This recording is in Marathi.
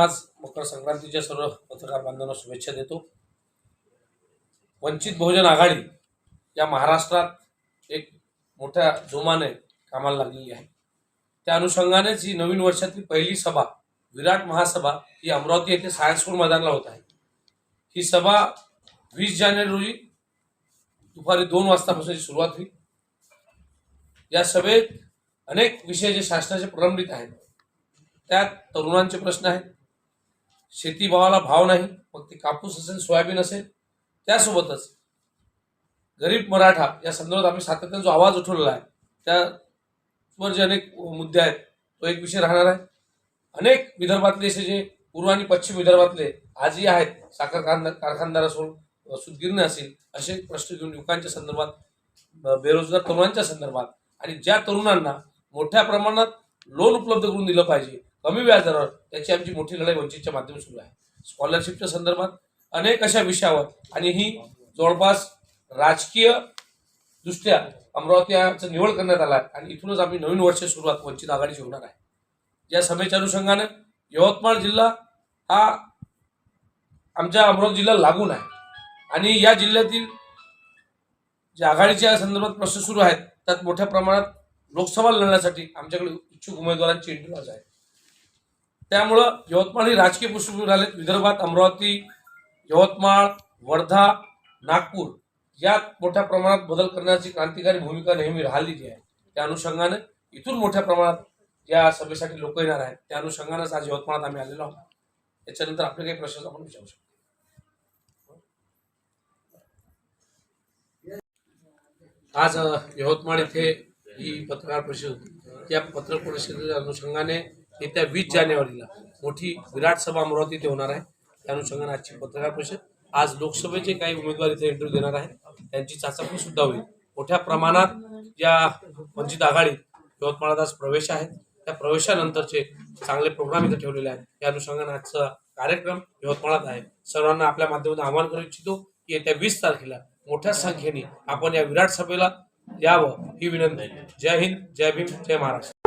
आज मकर संक्रांतीच्या सर्व पत्रकार बांधवांना शुभेच्छा देतो. वंचित बहुजन आघाडी या महाराष्ट्रात एक मोठ्या जोमाने कामाला लागलेली आहे. त्या अनुषंगानेच ही नवीन वर्षातली पहिली सभा विराट महासभा ही अमरावती येथे सायन्स स्कूल मैदानाला होत आहे. ही सभा वीस जानेवारी रोजी दुपारी दोन वाजतापासूनची सुरुवात होईल. या सभेत अनेक विषय जे शासनाचे प्रलंबित आहेत त्यात तरुणांचे प्रश्न आहेत शेतीभावाला भाव नाही मग ते कापूस असेल सोयाबीन असेल त्यासोबतच गरीब मराठा या संदर्भात आम्ही सातत्याने जो आवाज उठवलेला आहे त्यावर जे अनेक मुद्दे आहेत तो एक विषय राहणार आहे. अनेक विदर्भातले असे जे पूर्व आणि पश्चिम विदर्भातले आजही आहेत साखर कारखानदार असो सुदगिरणे असेल असे प्रश्न घेऊन युवकांच्या संदर्भात बेरोजगार तरुणांच्या संदर्भात आणि ज्या तरुणांना मोठ्या प्रमाणात लोन उपलब्ध करून दिलं पाहिजे कमी व्याजदरावर त्याची आमची मोठी लढाई वंचितच्या माध्यमातून सुरू आहे. स्कॉलरशिपच्या संदर्भात अनेक अशा विषयावर आणि ही जवळपास राजकीय दृष्ट्या अमरावती याचं निवड करण्यात आला आहे आणि इथूनच आम्ही नवीन वर्ष सुरुवात वंचित आघाडीची होणार आहे. या सभेच्या अनुषंगाने यवतमाळ जिल्हा हा आमच्या अमरावती जिल्हा लागून आहे. आणि या जिल्ह्यातील जे आघाडीच्या संदर्भात प्रश्न सुरू आहेत त्यात मोठ्या प्रमाणात लोकसभा लढण्यासाठी आमच्याकडे इच्छुक उमेदवारांची इंटरव्ह्यूज आहेत त्यामुळं यवतमाळ ही राजकीय पृष्ठभूमी आले विदर्भात अमरावती यवतमाळ वर्धा नागपूर यात मोठ्या प्रमाणात बदल करण्याची क्रांतिकारी भूमिका नेहमी राहिलेली आहे. त्या अनुषंगाने इथून मोठ्या प्रमाणात या सभेसाठी लोक येणार आहेत त्या अनुषंगानेच आज यवतमाळात आम्ही आलेलो आहोत. त्याच्यानंतर आपले काही प्रश्न आपण विचारू शकतो. आज यवतमाळ येथे ही पत्रकार परिषद या पत्रकार परिषदेच्या अनुषंगाने येत्या वीस जानेवारीला मोठी विराट सभा अमरावती इथे होणार आहे. त्या अनुषंगाने आजची पत्रकार परिषद. आज लोकसभेचे काही उमेदवार इथे इंटरव्ह्यू देणार आहेत. त्यांची चाचपणी सुद्धा होईल. मोठ्या प्रमाणात या वंचित आघाडीत यवतमाळात आज प्रवेश आहेत त्या प्रवेशानंतरचे चांगले प्रोग्राम इथे ठेवलेले आहेत. या अनुषंगाने आजचा कार्यक्रम यवतमाळात आहे. सर्वांना आपल्या माध्यमातून आवाहन करू इच्छितो की येत्या वीस तारखेला मोठ्या संख्येने आपण या विराट सभेला यावं ही विनंती. जय हिंद जय भीम जय महाराष्ट्र.